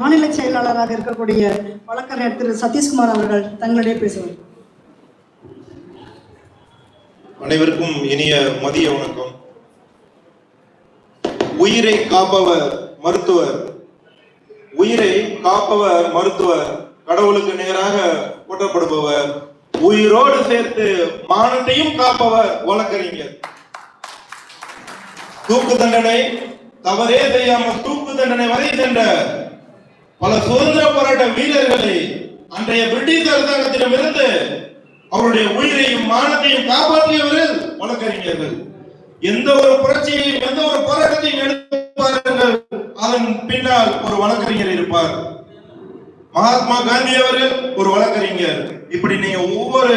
மாநில செயலாளராக இருக்கக்கூடிய வழக்கறிஞர் திரு சதீஷ்குமார் அவர்கள் தங்களிடையே பேசுவார். அனைவருக்கும் இனிய மதிய வணக்கம். உயிரை காப்பவர் மருத்துவர். உயிரை காப்பவர் மருத்துவர். கடவுளுக்கு நேராக போற்றப்படுபவர். உயிரோடு சேர்த்து மானத்தையும் காப்பவர் வழக்கறிஞர். தூக்கு தண்டனை தவறே செய்யாமல் தூக்கு தண்டனை வரை சென்ற பல சுதந்திர போராட்ட வீரர்களை அன்றைய பிரிட்டிஷ் அரசாங்கத்திடமிருந்து அவருடைய உயிரையும் மானத்தையும் காப்பாற்றியவர்கள் வழக்கறிஞர்கள். எந்த ஒரு புரட்சியையும் எந்த ஒரு போராட்டத்தையும் எடுப்பார்கள் அதன் பின்னால் ஒரு வழக்கறிஞர் இருப்பார். மகாத்மா காந்தி அவர்கள் ஒரு வழக்கறிஞர். இப்படி நீங்க ஒவ்வொரு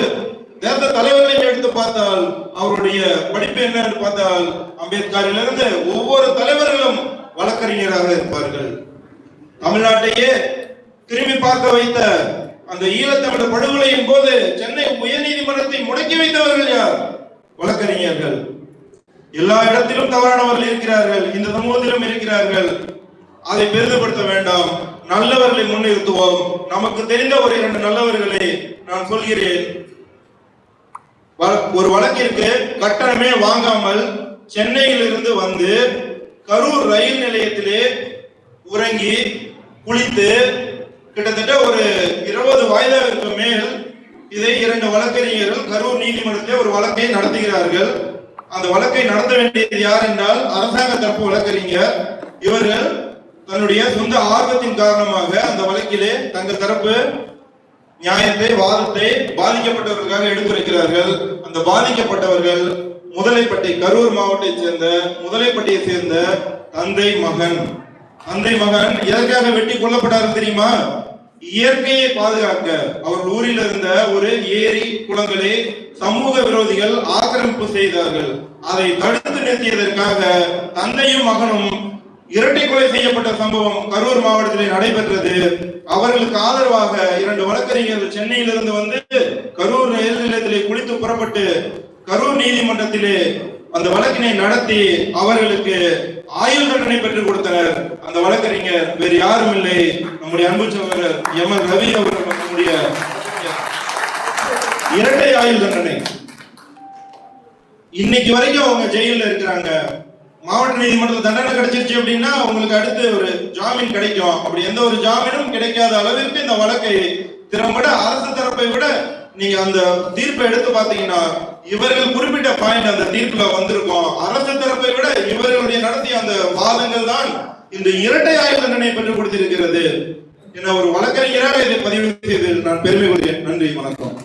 தேச தலைவர்களையும் எடுத்து பார்த்தால் அவருடைய படிப்பு என்னன்னு பார்த்தால் அம்பேத்கரிலிருந்து ஒவ்வொரு தலைவர்களும் வழக்கறிஞராக இருப்பார்கள். தமிழ்நாட்டையே திரும்பி பார்க்க வைத்த அந்த ஈழத்தமிழ் படுகொலையின் போது சென்னை உயர்நீதிமன்றத்தை முடக்கி வைத்தவர்கள் யார்? வழக்கறிஞர்கள். எல்லா இடத்திலும் தவறானவர்கள் இருக்கிறார்கள் இந்த சமூகத்திலும் இருக்கிறார்கள். அதை பெரிதுபடுத்த வேண்டாம். நல்லவர்களை முன்னிறுத்துவோம். நமக்கு தெரிந்த ஒரு இரண்டு நல்லவர்களை நான் சொல்கிறேன். வ- ஒரு வழக்கிற்கு கட்டணமே வாங்காமல் சென்னையில் இருந்து வந்து கரூர் ரயில் நிலையத்திலே உறங்கி குளித்து கிட்டத்தட்ட ஒரு இருபது வயதிற்கு மேல் இதை இரண்டு வழக்கறிஞர்கள் கரூர் நீதிமன்றத்தில் ஒரு வழக்கை நடத்துகிறார்கள். அந்த வழக்கை நடத்த வேண்டியது யார் என்றால் அரசாங்க தரப்பு வழக்கறிஞர். இவர்கள் தன்னுடைய சொந்த ஆர்வத்தின் காரணமாக அந்த வழக்கிலே தங்கள் தரப்பு நியாயத்தை வாதத்தை பாதிக்கப்பட்டவர்களுக்காக எடுத்துரைக்கிறார்கள். அந்த பாதிக்கப்பட்டவர்கள் முதலைப்பட்டை கரூர் மாவட்டத்தைச் சேர்ந்த முதலைப்பட்டியை சேர்ந்த தந்தை மகன். தந்தை மகன் எதற்காக வெட்டி கொல்லப்பட்டார் தெரியுமா? இயற்கையை பாதுகாக்க. அவர் ஊரில் இருந்த ஒரு ஏரி குளங்களை சமூக விரோதிகள் ஆக்கிரமிப்பு செய்தார்கள். அதை தடுத்து நிறுத்தியதற்காக தந்தையும் மகனும் இரட்டை கொலை செய்யப்பட்ட சம்பவம் கரூர் மாவட்டத்திலே நடைபெற்றது. அவர்களுக்கு ஆதரவாக இரண்டு வழக்கறிஞர்கள் சென்னையிலிருந்து வந்து கரூர் ரயில் நிலையத்திலே குளித்து புறப்பட்டு கரூர் நீதிமன்றத்திலே அந்த வழக்கினை நடத்தி அவர்களுக்கு ஆயுள் தண்டனை பெற்றுக் கொடுத்தனர். வேறு யாரும் இல்லை. நம்முடைய அன்பு சகோதரர் எம். என். ரவி அவர்கள் நம்முடைய இரட்டை ஆயுள் தண்டனை. இன்னைக்கு வரைக்கும் அவங்க ஜெயிலில் இருக்கிறாங்க. மாவட்ட நீதிமன்றத்தில் தண்டனை கிடைச்சிருச்சு அப்படின்னா அவங்களுக்கு அடுத்து ஒரு ஜாமீன் கிடைக்கும். அப்படி எந்த ஒரு ஜாமீனும் கிடைக்காத அளவிற்கு இந்த வழக்கை திறம்பட அரசு தரப்பை விட நீங்க அந்த தீர்ப்பை எடுத்து பார்த்தீங்கன்னா இவர்கள் குறிப்பிட்ட பாயிண்ட் அந்த தீர்ப்புல வந்திருக்கும். அரசு தரப்பை விட இவர்களுடைய நடத்திய அந்த வாதங்கள் தான் இந்த இரட்டை ஆயுள் தண்டனை பெற்றுக் கொடுத்திருக்கிறது. என ஒரு வழக்கறிஞராக இதை பதிவு செய்து நான் பெருமை கொள்கிறேன். நன்றி வணக்கம்.